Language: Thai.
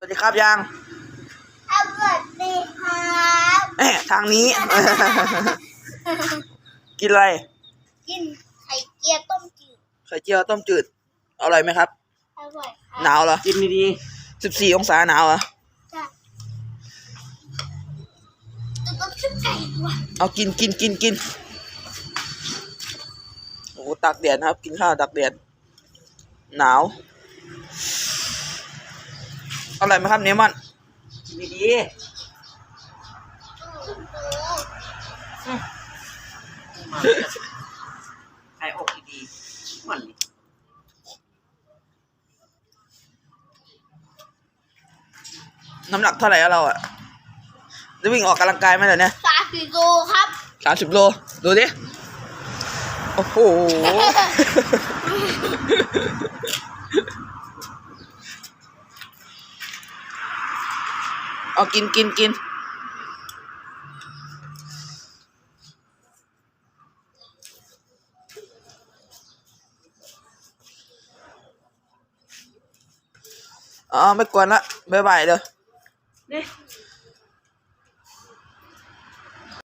สวัสดีครับยังสวัสดีครับแหมทางนี้ กินอะไร กินไข่เจียวต้มจืด ไข่เจียวต้มจืด อร่อยไหมครับ อร่อยครับ หนาวเหรอ กินดีสิบสี่องศาหนาวเหรอจ้ะจะต้องชุบไก่ว่ะเอากินกินกินกินโอ้โหตากแดดนะครับ กินข้าวตากแดดหนาว อร่อยไหมครับเนมอนๆกินดีดูๆมาไอ้อกดีๆมันนี่น้ำหนักเท่าไหร่อะเราอะจะวิ่งออกกำลังกายไหมเดี๋ยวนี้สาสิโลครับสามสิบโล ดูดิ โอ้โห เอากินกินกินอ๋อไม่กวนละบ๊ายบายเด้อนี่